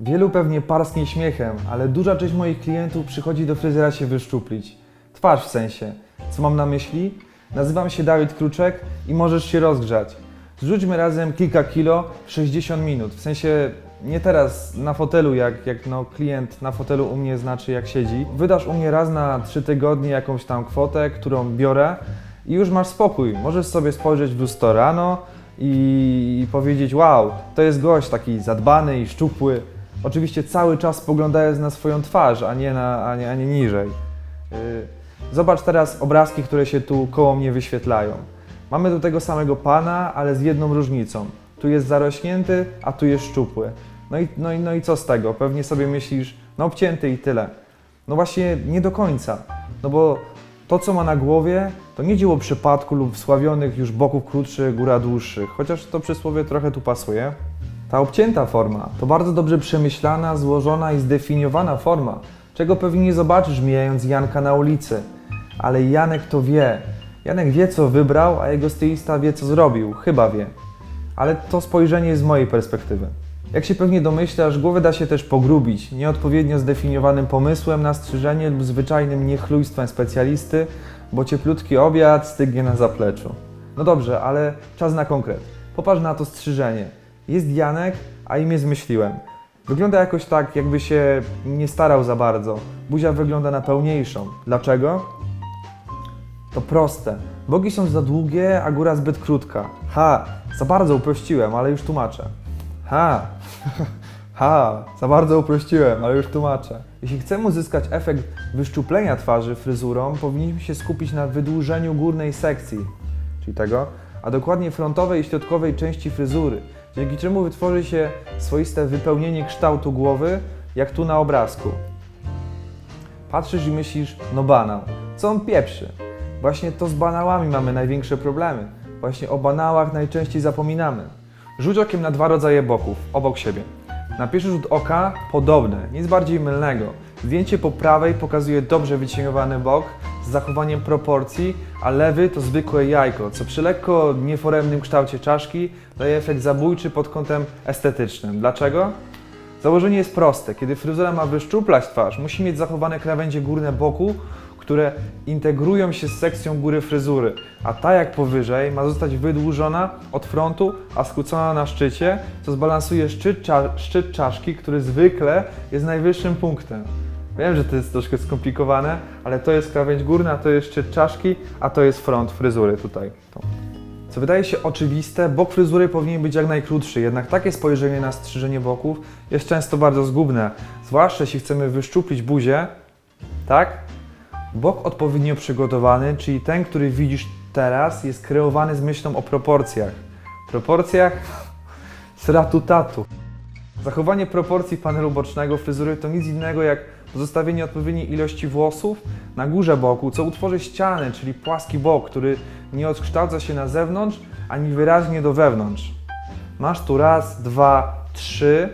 Wielu pewnie parsknie śmiechem, ale duża część moich klientów przychodzi do fryzjera się wyszczuplić. Twarz w sensie. Co mam na myśli? Nazywam się Dawid Kruczek i możesz się rozgrzać. Zrzućmy razem kilka kilo w 60 minut. W sensie nie teraz na fotelu, jak, jak no klient na fotelu u mnie znaczy jak siedzi. Wydasz u mnie raz na 3 tygodnie jakąś tam kwotę, którą biorę i już masz spokój. Możesz sobie spojrzeć w lustro rano i, i powiedzieć wow, to jest gość taki zadbany i szczupły. Oczywiście cały czas spoglądając na swoją twarz, a nie, na, a nie, a nie niżej. Yy, Zobacz teraz obrazki, które się tu koło mnie wyświetlają. Mamy do tego samego pana, ale z jedną różnicą. Tu jest zarośnięty, a tu jest szczupły. No i, no, i, no i co z tego? Pewnie sobie myślisz, no obcięty i tyle. No właśnie nie do końca. No bo to, co ma na głowie, to nie dzieło przypadku lub wsławionych już boków krótszych, góra dłuższych, chociaż to przysłowie trochę tu pasuje. Ta obcięta forma to bardzo dobrze przemyślana, złożona i zdefiniowana forma, czego pewnie nie zobaczysz mijając Janka na ulicy. Ale Janek to wie. Janek wie, co wybrał, a jego stylista wie, co zrobił. Chyba wie. Ale to spojrzenie jest z mojej perspektywy. Jak się pewnie domyślasz, głowę da się też pogrubić nieodpowiednio zdefiniowanym pomysłem na strzyżenie lub zwyczajnym niechlujstwem specjalisty, bo cieplutki obiad stygnie na zapleczu. No dobrze, ale czas na konkret. Popatrz na to strzyżenie. Jest Janek, a imię zmyśliłem. Wygląda jakoś tak, jakby się nie starał za bardzo. Buzia wygląda na pełniejszą. Dlaczego? To proste. Bogi są za długie, a góra zbyt krótka. Ha, za bardzo uprościłem, ale już tłumaczę. Ha, ha, za bardzo uprościłem, ale już tłumaczę. Jeśli chcemy uzyskać efekt wyszczuplenia twarzy fryzurą, powinniśmy się skupić na wydłużeniu górnej sekcji, czyli tego, a dokładnie frontowej i środkowej części fryzury, dzięki czemu wytworzy się swoiste wypełnienie kształtu głowy, jak tu na obrazku. Patrzysz i myślisz, no banał, co on pieprzy? Właśnie to z banałami mamy największe problemy. Właśnie o banałach najczęściej zapominamy. Rzuć okiem na dwa rodzaje boków, obok siebie. Na pierwszy rzut oka podobne, nic bardziej mylnego. Zdjęcie po prawej pokazuje dobrze wycieniowany bok z zachowaniem proporcji, a lewy to zwykłe jajko, co przy lekko nieforemnym kształcie czaszki daje efekt zabójczy pod kątem estetycznym. Dlaczego? Założenie jest proste. Kiedy fryzura ma wyszczuplać twarz, musi mieć zachowane krawędzie górne boku, które integrują się z sekcją góry fryzury, a ta jak powyżej ma zostać wydłużona od frontu, a skrócona na szczycie, co zbalansuje szczyt, cza szczyt czaszki, który zwykle jest najwyższym punktem. Wiem, że to jest troszkę skomplikowane, ale to jest krawędź górna, to jest szczyt czaszki, a to jest front fryzury tutaj. Co wydaje się oczywiste, bok fryzury powinien być jak najkrótszy, jednak takie spojrzenie na strzyżenie boków jest często bardzo zgubne, zwłaszcza jeśli chcemy wyszczuplić buzię, tak? Bok odpowiednio przygotowany, czyli ten, który widzisz teraz, jest kreowany z myślą o proporcjach. Proporcjach sratutatu. Zachowanie proporcji panelu bocznego fryzury to nic innego jak pozostawienie odpowiedniej ilości włosów na górze boku, co utworzy ścianę, czyli płaski bok, który nie odkształca się na zewnątrz, ani wyraźnie do wewnątrz. Masz tu raz, dwa, trzy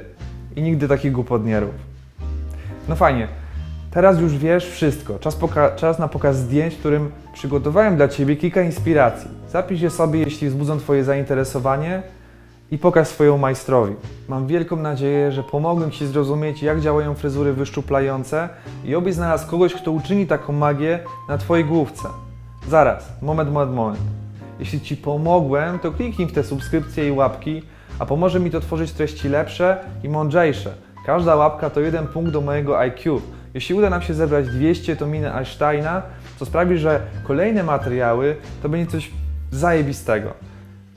i nigdy takich głupot nie rób. No fajnie, teraz już wiesz wszystko. Czas, czas na pokaz zdjęć, w którym przygotowałem dla Ciebie kilka inspiracji. Zapisz je sobie, jeśli wzbudzą Twoje zainteresowanie i pokaż swojemu majstrowi. Mam wielką nadzieję, że pomogłem Ci zrozumieć, jak działają fryzury wyszczuplające i obyś znalazł kogoś, kto uczyni taką magię na Twojej główce. Zaraz, moment, moment, moment. Jeśli Ci pomogłem, to kliknij w te subskrypcje i łapki, a pomoże mi to tworzyć treści lepsze i mądrzejsze. Każda łapka to jeden punkt do mojego IQ. Jeśli uda nam się zebrać 200, to minę Einsteina, co sprawi, że kolejne materiały to będzie coś zajebistego.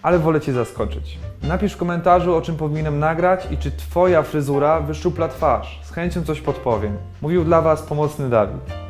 Ale wolę Cię zaskoczyć. Napisz w komentarzu, o czym powinienem nagrać i czy Twoja fryzura wyszczupla twarz. Z chęcią coś podpowiem. Mówił dla Was pomocny Dawid.